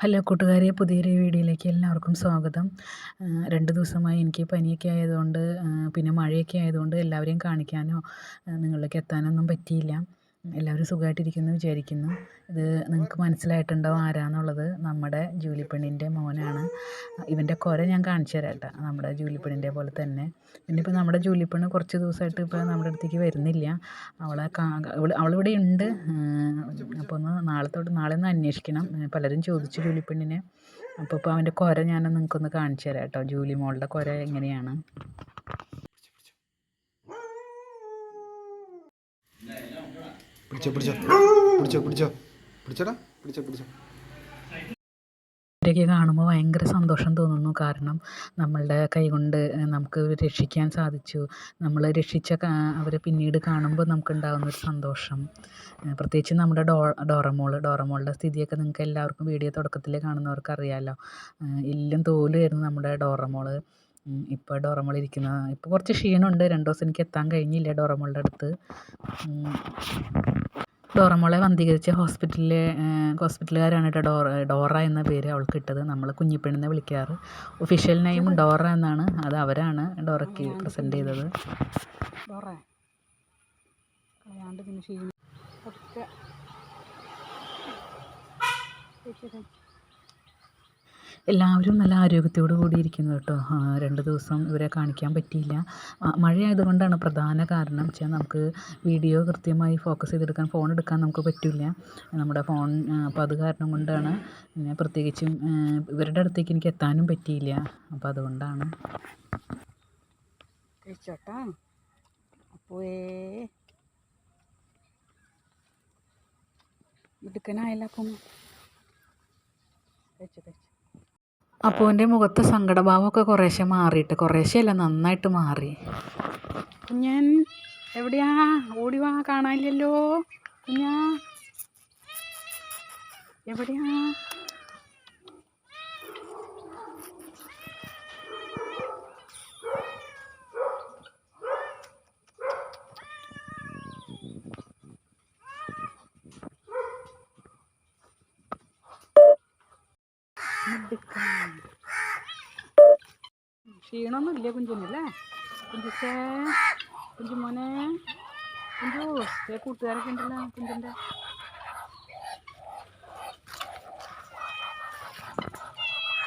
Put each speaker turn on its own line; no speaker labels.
Hello കൂട്ടുകാരെ പുതിയൊരു വീഡിയോയിലേക്ക് എല്ലാവർക്കും സ്വാഗതം. രണ്ട് ദിവസമായി എനിക്ക് പനിയൊക്കെ ആയതുകൊണ്ട് പിന്നെ മഴയൊക്കെ ആയതുകൊണ്ട് എല്ലാവരെയും കാണിക്കാനോ നിങ്ങളിലേക്ക് എത്താനൊന്നും പറ്റിയില്ല. എല്ലാവരും സുഖമായിട്ടിരിക്കുന്നു വിചാരിക്കുന്നു. ഇത് നിങ്ങൾക്ക് മനസ്സിലായിട്ടുണ്ടാവും ആരാന്നുള്ളത്? നമ്മുടെ ജൂലിപ്പെണ്ണിന്റെ മോനാണ്. ഇവന്റെ കുര ഞാൻ കാണിച്ചു തരാം കേട്ടോ. നമ്മുടെ ജൂലിപ്പെണ്ണിന്റെ പോലെ തന്നെ. ഇനിയിപ്പോൾ നമ്മുടെ ജൂലിപ്പെണ്ണ് കുറച്ച് ദിവസമായിട്ട് ഇപ്പോൾ നമ്മുടെ അടുത്തേക്ക് വരുന്നില്ല. അവളെ അവൾ അവളിവിടെ ഉണ്ട്. അപ്പോൾ ഒന്ന് നാളെ തൊട്ട് നാളെ ഒന്ന് അന്വേഷിക്കണം. പലരും ചോദിച്ചു ജൂലിപ്പെണ്ണിനെ അപ്പോൾ ഇപ്പോൾ അവന്റെ കുര ഞാൻ നിങ്ങൾക്കൊന്ന് കാണിച്ചു തരാം കേട്ടോ. ജൂലി മോളുടെ കുര എങ്ങനെയാണ്?
പിടിച്ചോ പിടിച്ചോ. പിടിച്ചോ പിടിച്ചോ. പിടിച്ചോടാ പിടിച്ചോ പിടിച്ചോ.
കാണുമ്പോൾ ഭയങ്കര സന്തോഷം തോന്നുന്നു. കാരണം നമ്മളുടെ കൈകൊണ്ട് നമുക്ക് രക്ഷിക്കാൻ സാധിച്ചു. നമ്മൾ രക്ഷിച്ച അവരെ പിന്നീട് കാണുമ്പോൾ നമുക്കുണ്ടാകുന്ന ഒരു സന്തോഷം. പ്രത്യേകിച്ച് നമ്മുടെ ഡോ ഡോറമോൾ ഡോറമോളുടെ സ്ഥിതിയൊക്കെ നിങ്ങൾക്ക് എല്ലാവർക്കും വീഡിയോ തുടക്കത്തിൽ കാണുന്നവർക്ക് അറിയാമല്ലോ എല്ലാം തോലുമായിരുന്നു നമ്മുടെ ഡോറമോൾ ഇപ്പോൾ ഡോറമോൾ ഇരിക്കുന്ന ഇപ്പോൾ കുറച്ച് ക്ഷീണമുണ്ട്. രണ്ട് ദിവസം എനിക്ക് എത്താൻ കഴിഞ്ഞില്ല ഡോറമോളുടെ അടുത്ത്. ഡോറമോളെ വന്ധീകരിച്ച ഹോസ്പിറ്റലിലെ ഹോസ്പിറ്റലുകാരാണ് കേട്ടോ ഡോറ ഡോറ എന്ന പേര് അവൾക്ക് ഇട്ടത്. നമ്മൾ കുഞ്ഞിപ്പെണ്ണെന്ന് വിളിക്കാറ്. ഒഫീഷ്യൽ നെയിം ഡോറ എന്നാണ്. അത് അവരാണ് ഡോറയ്ക്ക് പ്രസന്റ് ചെയ്തത്.
ഡോറ.
എല്ലാവരും നല്ല ആരോഗ്യത്തോടു കൂടി കേട്ടോ. രണ്ട് ദിവസം ഇവരെ കാണിക്കാൻ പറ്റിയില്ല. മഴയായതുകൊണ്ടാണ് പ്രധാന കാരണം വെച്ചാൽ നമുക്ക് വീഡിയോ കൃത്യമായി ഫോക്കസ് ചെയ്തെടുക്കാൻ ഫോൺ എടുക്കാൻ നമുക്ക് പറ്റില്ല. നമ്മുടെ ഫോൺ അപ്പോൾ അത് കാരണം കൊണ്ടാണ് പിന്നെ പ്രത്യേകിച്ചും ഇവരുടെ അടുത്തേക്ക് എനിക്ക് എത്താനും പറ്റിയില്ല. അപ്പോൾ അതുകൊണ്ടാണ്.
കഴിച്ചോട്ടാ?
അപ്പൂന്റെ മുഖത്തെ സങ്കടഭാവമൊക്കെ കുറേശ്ശെ മാറിയിട്ട് കുറേശ്ശെ അല്ല നന്നായിട്ട് മാറി.
ഞാൻ എവിടെയാ? ഓടി വാ കാണാനില്ലല്ലോ. കുഞ്ഞാ. എവിടെയാ? ക്ഷീണമൊന്നും ഇല്ല കുഞ്ചിനല്ലേ കുഞ്ചിച്ചേ കുഞ്ചുമോനെ. കുഞ്ചു കൂട്ടുകാരൊക്കെ ഉണ്ടല്ലോ കുഞ്ചിന്റെ.